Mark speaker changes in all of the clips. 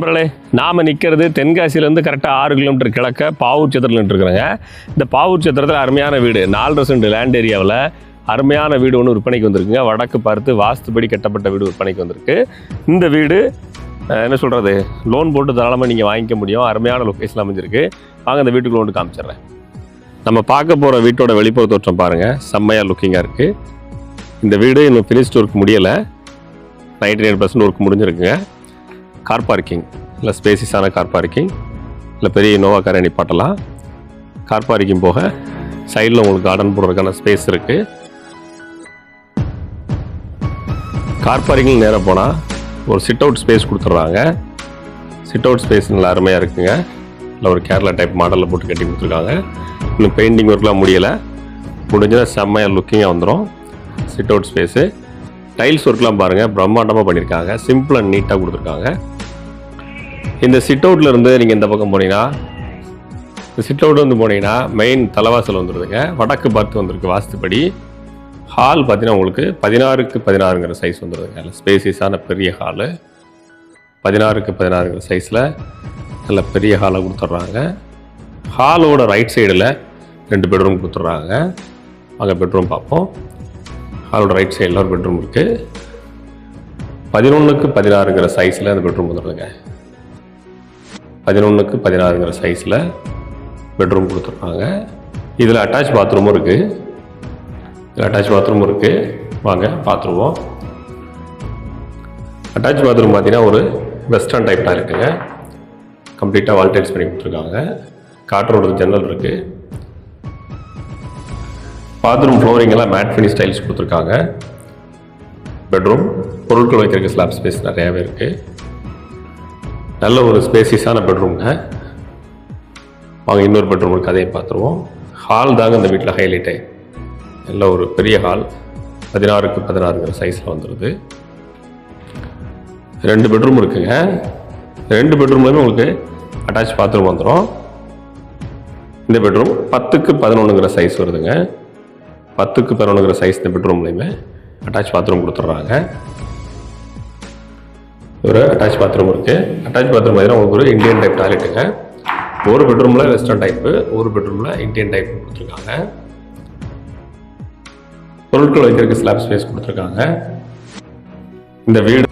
Speaker 1: நண்பர்களே நாம் நிற்கிறது தென்காசியிலேருந்து கரெக்டாக ஆறு கிலோமீட்டர் கிழக்க பாவூர் சத்திரத்தில் இருக்கிறோங்க. இந்த பாவூர் சத்திரத்தில் அருமையான வீடு. நாலரை சென்ட் லேண்ட் ஏரியாவில் அருமையான வீடு ஒன்று விற்பனைக்கு வந்திருக்குங்க. வடக்கு பார்த்து வாஸ்துபடி கட்டப்பட்ட வீடு விற்பனைக்கு வந்திருக்கு. இந்த வீடு என்ன சொல்கிறது லோன் போட்டு தாராளமாக நீங்கள் வாங்கிக்க முடியும். அருமையான லொக்கேஷன் அமைஞ்சிருக்கு. வாங்க இந்த வீட்டுக்குள்ள ஒன்று காமிச்சிடுறேன். நம்ம பார்க்க போகிற வீட்டோட வெளிப்புற தோற்றம் பாருங்கள் செம்மையாக லுக்கிங்காக இருக்குது இந்த வீடு இன்னும் ஃபினிஷ்டு ஒர்க் முடியலை. நைன்டி நைன் பர்சன்ட் ஒர்க் முடிஞ்சிருக்குங்க. கார் பார்க்கிங் இல்லை ஸ்பேசிஸான கார் பார்க்கிங் இல்லை பெரிய இனோவா காரை நிப்பாட்டலாம் கார் பார்க்கிங் போக சைடில் உங்களுக்கு கார்டன் போடுறதுக்கான ஸ்பேஸ் இருக்குது கார் பார்க்கிங் நேராக போனால் ஒரு சிட் அவுட் ஸ்பேஸ் கொடுத்துட்றாங்க. சிட் அவுட் ஸ்பேஸ் நல்லா அருமையாக இருக்குங்க. இல்லை ஒரு கேரளா டைப் மாடலில் போட்டு கட்டி கொடுத்துருக்காங்க. இன்னும் பெயிண்டிங் ஒர்க்லாம் முடியலை. முடிஞ்சா செம்மையாக லுக்கிங்காக வந்துடும் சிட் அவுட் ஸ்பேஸு டைல்ஸ் ஒர்க்லாம் பாருங்கள் பிரம்மாண்டமாக பண்ணியிருக்காங்க சிம்பிள் அண்ட் நீட்டாக கொடுத்துருக்காங்க. இந்த சிட் அவுட்டில் இருந்து நீங்கள் இந்த பக்கம் போனீங்கன்னா இந்த சிட் அவுட் வந்து போனீங்கன்னா மெயின் தலைவாசல் வந்துடுதுங்க வடக்கு பார்த்து வந்திருக்கு வாஸ்துப்படி. ஹால் பார்த்தீங்கன்னா உங்களுக்கு பதினாறுக்கு பதினாறுங்கிற சைஸ் வந்துடுதுங்க நல்ல ஸ்பேசிஸான பெரிய ஹாலு பதினாறுக்கு பதினாறுங்கிற சைஸில் நல்ல பெரிய ஹாலை கொடுத்துட்றாங்க. ஹாலோட ரைட் சைடில் ரெண்டு பெட்ரூம் கொடுத்துட்றாங்க. அங்கே பெட்ரூம் பார்ப்போம். ஹாலோட ரைட் சைடில் ஒரு பெட்ரூம் இருக்குது பதினொன்றுக்கு பதினாறுங்கிற சைஸில் அந்த பெட்ரூம் வந்துடுதுங்க பதினொன்றுக்கு பதினாறுங்கிற சைஸில் பெட்ரூம் கொடுத்துருக்காங்க. இதில் அட்டாச் பாத்ரூமும் இருக்குது இதில் அட்டாச் பாத்ரூமும் இருக்குது வாங்க பார்த்துருவோம் அட்டாச் பாத்ரூம் பார்த்தீங்கன்னா ஒரு வெஸ்டர்ன் டைப் டாய்லெட்டுங்க கம்ப்ளீட்டாக வால்டைல்ஸ் பண்ணி கொடுத்துருக்காங்க. காற்றோட ஜன்னல் இருக்குது பாத்ரூம் ஃப்ளோரிங் எல்லாம் மேட் ஃபினி ஸ்டைல்ஸ் கொடுத்துருக்காங்க. பெட்ரூம் பொருட்கள் வைக்கிறதுக்கு ஸ்லாப் ஸ்பேஸ் நிறையாவே இருக்குது நல்ல ஒரு ஸ்பேசியஸான பெட்ரூம்ங்க வாங்க இன்னொரு பெட்ரூம் கதையை பார்த்துருவோம். ஹால் தாங்க இந்த வீட்டில் ஹைலைட்டே நல்ல ஒரு பெரிய ஹால் பதினாறுக்கு பதினாறுங்கிற சைஸில் வந்துடுது ரெண்டு பெட்ரூம் இருக்குங்க. ரெண்டு பெட்ரூம்லையுமே உங்களுக்கு அட்டாச் பாத்ரூம் வந்துடும் இந்த பெட்ரூம் பத்துக்கு பதினொன்றுங்கிற சைஸ் வருதுங்க. பத்துக்கு பதினொன்றுங்கிற சைஸ் இந்த பெட்ரூம்லையுமே அட்டாச் பாத்ரூம் கொடுத்துட்றாங்க. ஒரு அட்டாச் பாத்ரூம் இருக்குது அட்டாச் பாத்ரூம் பார்த்தீங்கன்னா உங்களுக்கு ஒரு இந்தியன் டைப் டாய்லெட்டுங்க ஒரு பெட்ரூமில் வெஸ்டர்ன் டைப்பு ஒரு பெட்ரூமில் இந்தியன் டைப் கொடுத்துருக்காங்க. பொருட்கள் வைக்கிறதுக்கு ஸ்லாப் ஸ்பேஸ் கொடுத்துருக்காங்க. இந்த வீடு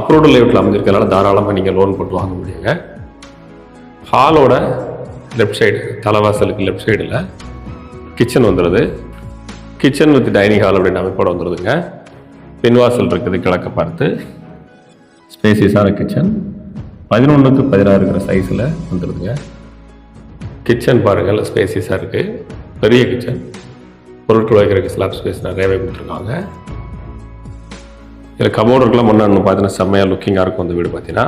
Speaker 1: அப்ரூவ்டு லேவுட்டில் அமைஞ்சிருக்கிறதுனால தாராளமாக நீங்கள் லோன் போட்டு வாங்க முடியுங்க. ஹாலோட லெஃப்ட் சைடு தலைவாசலுக்கு லெஃப்ட் சைடில் கிச்சன் வந்துடுது கிச்சன் வித் டைனிங் ஹால் அப்படின்னு அமைப்போட வந்துடுதுங்க பின்வாசல் இருக்குது கிழக்க பார்த்து. ஸ்பேசியஸான கிச்சன். பதினொன்றுக்கு இருக்கிற சைஸில் வந்துடுதுங்க கிச்சன் பாருங்கள் ஸ்பேசியஸாக இருக்குது பெரிய கிச்சன் பொருட்கள் வைக்கிறதுக்கு ஸ்லாப் ஸ்பேஸ் நிறையவே கொடுத்துருக்காங்க. இதில் கபோர்டு இருக்கலாம் முன்னாடி பார்த்தீங்கன்னா செம்மையாக லுக்கிங்காக இருக்கும் இந்த வீடு பார்த்தீங்கன்னா.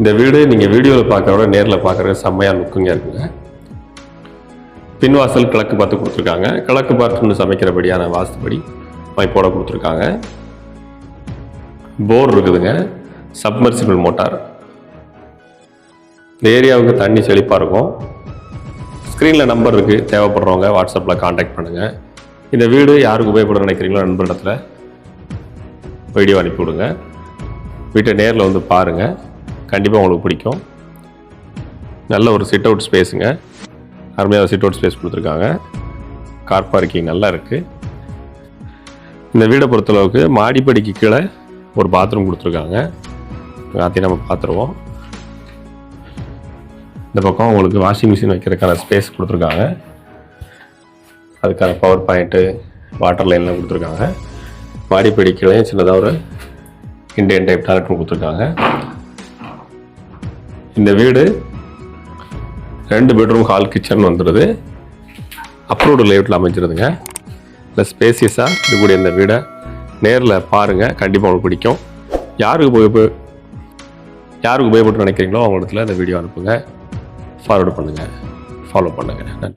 Speaker 1: இந்த வீடு நீங்கள் வீடியோவில் பார்க்கறத விட நேரில் பார்க்குறது செம்மையாக லுக்கிங்காக இருக்குங்க. பின்வாசல் கிழக்கு பார்த்து கொடுத்துருக்காங்க. கிழக்கு பார்த்துன்னு சமைக்கிறபடியான வாஸ்துபடி அமைப்போட கொடுத்துருக்காங்க. போர் இருக்குதுங்க. Submersible motor. இந்த ஏரியாவுக்கு தண்ணி செழிப்பாக இருக்கும். ஸ்க்ரீனில் நம்பர் இருக்குது தேவைப்படுறவங்க வாட்ஸ்அப்பில் காண்டாக்ட் பண்ணுங்கள் இந்த வீடு யாருக்கு உபயோகப்படும் நினைக்கிறீங்களோ நண்பரிடத்தில் வீடியோ அனுப்பிவிடுங்க வீட்டை நேரில் வந்து பாருங்கள் கண்டிப்பாக உங்களுக்கு பிடிக்கும். நல்ல ஒரு சிட் அவுட் ஸ்பேஸுங்க அருமையாக சிட் அவுட் ஸ்பேஸ் கொடுத்துருக்காங்க. கார் பார்க்கிங் நல்லா இருக்குது இந்த வீடை பொறுத்தளவுக்கு மாடிப்படிக்கு கீழே ஒரு பாத்ரூம் கொடுத்துருக்காங்க. எல்லாத்தையும் நம்ம பார்த்துருவோம் இந்த பக்கம் உங்களுக்கு வாஷிங் மிஷின் வைக்கிறதுக்கான ஸ்பேஸ் கொடுத்துருக்காங்க. அதுக்கான பவர் பாயிண்ட்டு வாட்டர் லைன்லாம் கொடுத்துருக்காங்க. மாடிப்படி கீழே சின்னதாக ஒரு இண்டியன் டைப் டாய்லெட் கொடுத்துருக்காங்க. இந்த வீடு ரெண்டு பெட்ரூம் ஹால் கிச்சன் வந்துடுது அப்ரூவ்டு லேஅவுட்டில் அமைஞ்சிருதுங்க. இல்லை ஸ்பேசியஸாக இருக்கக்கூடிய இந்த வீடை நேரில் பாருங்கள் கண்டிப்பாக உங்களுக்கு பிடிக்கும். யாருக்கு போய் யாருக்கு உபயோகப்பட்டு நினைக்கிறீங்களோ அவங்க இடத்துல இந்த வீடியோ அனுப்புங்க. ஃபார்வர்டு பண்ணுங்கள் ஃபாலோ பண்ணுங்கள் நன்றி.